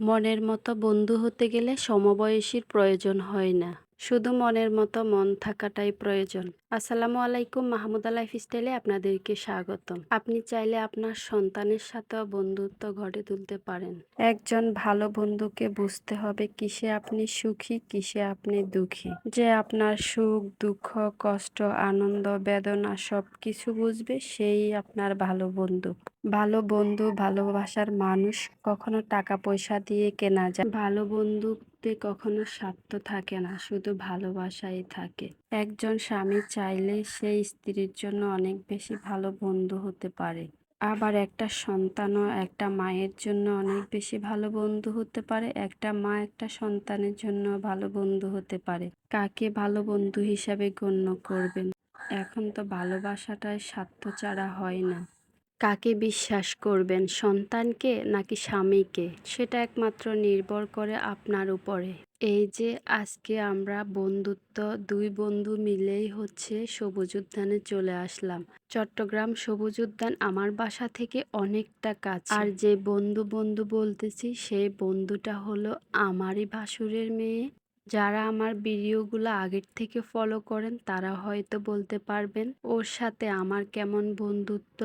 মনের মতো বন্ধু হতে গেলে সমবয়সীর প্রয়োজন হয় না। শুধু মনের মতো মন থাকাটাই প্রয়োজন। আসসালামু আলাইকুম মাহমুদা লাইফ স্টাইলে আপনাদেরকে স্বাগতম। আপনি চাইলে আপনার সন্তানের সাথেও বন্ধুত্ব গড়ে তুলতে পারেন। একজন ভালো বন্ধুকে বুঝতে হবে কিসে আপনি সুখী, কিসে আপনি দুঃখী। যে আপনার সুখ, দুঃখ, কষ্ট, আনন্দ, বেদনা সব কিছু বুঝবে, সেই আপনার ভালো বন্ধু। ভালো বন্ধু ভালোবাসার মানুষ কখনো টাকা পয়সা দিয়ে কেনা যায় ভালো বন্ধুতে কখনো স্বার্থ থাকে না, শুধু ভালোবাসাই থাকে। একজন স্বামী চাইলে সেই স্ত্রীর জন্য অনেক বেশি ভালো বন্ধু হতে পারে। আবার একটা সন্তানও একটা মায়ের জন্য অনেক বেশি ভালো বন্ধু হতে পারে, একটা মা একটা সন্তানের জন্য ভালো বন্ধু হতে পারে। কাকে ভালো বন্ধু হিসাবে গণ্য করবেন? এখন তো ভালোবাসাটাই স্বার্থ ছাড়া হয় না। কাকে বিশ্বাস করবেন, সন্তানকে নাকি স্বামীকে? সেটা একমাত্র নির্ভর করে আপনার উপরে। এই যে আজকে আমরা বন্ধুত্ব, দুই বন্ধু মিলেই হচ্ছে সবুজ উদ্যানে চলে আসলাম। চট্টগ্রাম সবুজ উদ্যান আমার বাসা থেকে অনেকটা কাজ আর যে বন্ধু বন্ধু বলতেছি, সেই বন্ধুটা হলো আমারই ভাসুরের মেয়ে। যারা আমার ভিডিওগুলো আগের থেকে ফলো করেন, তারা হয়তো বলতে পারবেন, ওর সাথে আমার কেমন বন্ধুত্ব?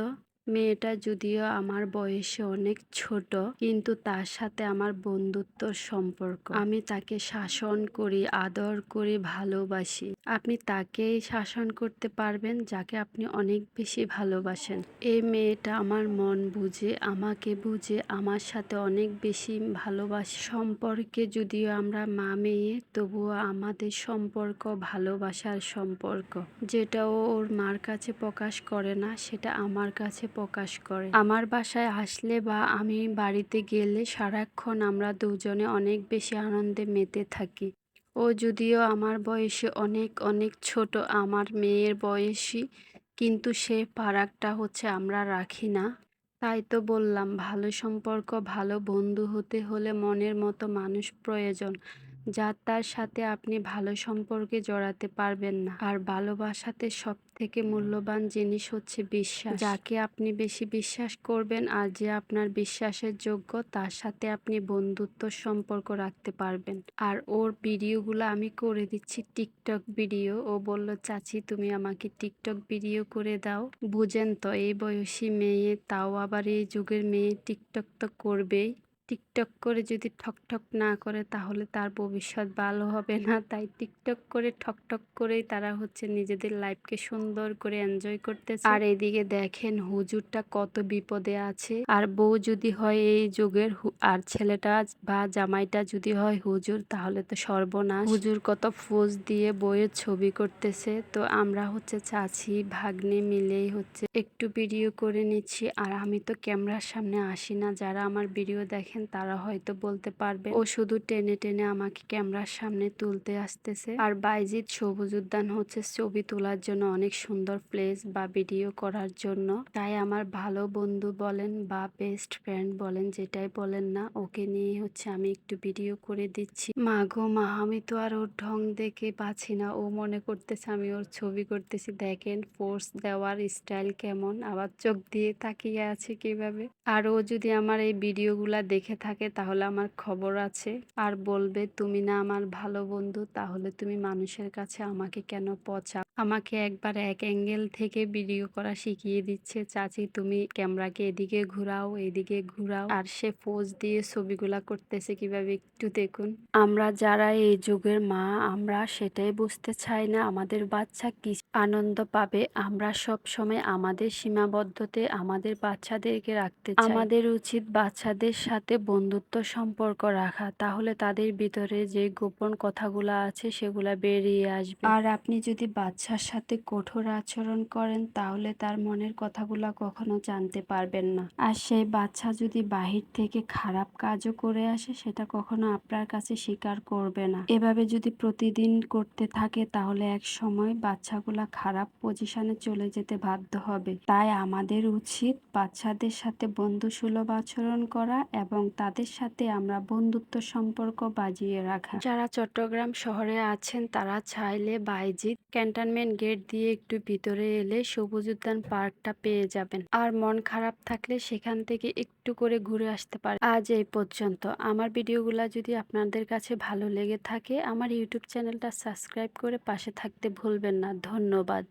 মেয়েটা যদিও আমার বয়সে অনেক ছোট, কিন্তু তার সাথে আমার বন্ধুত্বর সম্পর্ক। আমি তাকে শাসন করি, আদর করি, ভালোবাসি। আপনি তাকেই শাসন করতে পারবেন, যাকে আপনি অনেক বেশি ভালোবাসেন। এই মেয়েটা আমার মন বুঝে, আমাকে বুঝে, আমার সাথে অনেক বেশি ভালোবাসে। সম্পর্কে যদিও আমরা মা মেয়ে, তবুও আমাদের সম্পর্ক ভালোবাসার সম্পর্ক। যেটা ওর মার কাছে প্রকাশ করে না, সেটা আমার কাছে প্রকাশ করে। আমার বাসায় আসলে বা আমি বাড়িতে গেলে সারাক্ষণ আমরা দুজনে অনেক বেশি আনন্দে মেতে থাকি। ও যদিও আমার বয়সে অনেক অনেক ছোট, আমার মেয়ের বয়সী কিন্তু সে ফারাকটা হচ্ছে আমরা রাখি না। তাই তো বললাম, ভালো সম্পর্ক, ভালো বন্ধু হতে হলে মনের মতো মানুষ প্রয়োজন। যার তার সাথে আপনি ভালো সম্পর্কে জড়াতে পারবেন না। আর ভালোবাসাতে সব থেকে মূল্যবান জিনিস হচ্ছে বিশ্বাস। যাকে আপনি বেশি বিশ্বাস করবেন আর যে আপনার বিশ্বাসের যোগ্য, তার সাথে আপনি বন্ধুত্ব সম্পর্ক রাখতে পারবেন। আর ওর ভিডিওগুলো আমি করে দিচ্ছি টিকটক ভিডিও। ও বলল, চাচি, তুমি আমাকে টিকটক ভিডিও করে দাও। বুঝেন তো, এই বয়সী মেয়ে, তাও আবার এই যুগের মেয়ে টিকটক তো করবেই। টিকটক করে যদি ঠকঠক না করে তাহলে তার ভবিষ্যৎ ভালো হবে না। তাই টিকটক করে ঠকঠক করেই তারা হচ্ছে নিজেদের লাইফকে সুন্দর করে এনজয় করতেছে। আর এদিকে দেখেন হুজুরটা কত বিপদে আছে। আর বউ যদি হয় এই যুগের আর ছেলেটা বা জামাইটা যদি হয় হুজুর তাহলে তো সর্বনাশ। হুজুর কত ফোজ দিয়ে বইয়ের ছবি করতেছে। তো আমরা হচ্ছে চাচি, ভাগ্নে মিলেই হচ্ছে একটু ভিডিও করে নিচ্ছি। আর আমি তো ক্যামেরার সামনে আসি না। যারা আমার ভিডিও দেখে দেখেন, তারা হয়তো বলতে পারবে, ও শুধু টেনে টেনে আমাকে ক্যামেরার সামনে তুলতে আসতেছে। আর বাইজিৎ সবুজ উদ্যান হচ্ছে ছবি তোলার জন্য অনেক সুন্দর প্লেস বা ভিডিও করার জন্য। তাই আমার ভালো বন্ধু বলেন বা বেস্ট ফ্রেন্ড বলেন, যেটাই বলেন না, ওকে নিয়ে হচ্ছে আমি একটু ভিডিও করে দিচ্ছি। মা গো, মা, আমি তো আর ওর ঢং দেখে পাচ্ছি না। ও মনে করতেছে আমি ওর ছবি করতেছি। দেখেন ফোর্স দেওয়ার স্টাইল কেমন, আবার চোখ দিয়ে তাকিয়ে আছে কীভাবে? আর ও যদি আমার এই ভিডিওগুলা দেখে দেখে থাকে, তাহলে আমার খবর আছে। আর বলবে, তুমি না আমার ভালো বন্ধু, তাহলে তুমি মানুষের কাছে আমাকে কেন পচাও? আমাকে একবার এক অ্যাঙ্গেল থেকে ভিডিও করা শিখিয়ে দিচ্ছে, চাচি, তুমি ক্যামেরাকে এদিকে ঘুরাও এদিকে ঘুরাও। আর সে পোজ দিয়ে ছবিগুলা করতেছে কীভাবে একটু দেখুন। আমরা যারা এই যুগের মা, আমরা সেটাই বুঝতে চাই না, আমাদের বাচ্চা কি আনন্দ পাবে। আমরা সব সময় আমাদের সীমাবদ্ধতে আমাদের বাচ্চাদেরকে রাখতে আমাদের উচিত বাচ্চাদের সাথে বন্ধুত্ব সম্পর্ক রাখা, তাহলে তাদের ভিতরে যে গোপন কথাগুলো আছে সেগুলো বেরিয়ে আসবে। আর আপনি যদি বাচ্চার সাথে কঠোর আচরণ করেন, তাহলে তার মনের কথাগুলো কখনো জানতে পারবেন না। আর সেই বাচ্চা যদি বাহির থেকে খারাপ কাজও করে আসে, সেটা কখনো আপনার কাছে স্বীকার করবে না। এভাবে যদি প্রতিদিন করতে থাকে, তাহলে এক সময় বাচ্চাগুলা খারাপ পজিশনে চলে যেতে বাধ্য হবে। তাই আমাদের উচিত বাচ্চাদের সাথে বন্ধু সুলভ আচরণ করা এবং তাদের সাথে আমরা বন্ধুত্ব সম্পর্ক বাজিয়ে রাখা। যারা চট্টগ্রাম শহরে আছেন, তারা চাইলে বাইজিৎ ক্যান্টনমেন্ট গেট দিয়ে একটু ভিতরে এলে সবুজ উদ্যান পার্কটা পেয়ে যাবেন। আর মন খারাপ থাকলে সেখান থেকে একটু করে ঘুরে আসতে পারে আজ এই পর্যন্ত। আমার ভিডিওগুলো যদি আপনাদের কাছে ভালো লেগে থাকে, আমার ইউটিউব চ্যানেলটা সাবস্ক্রাইব করে পাশে থাকতে ভুলবেন না। ধন্যবাদ।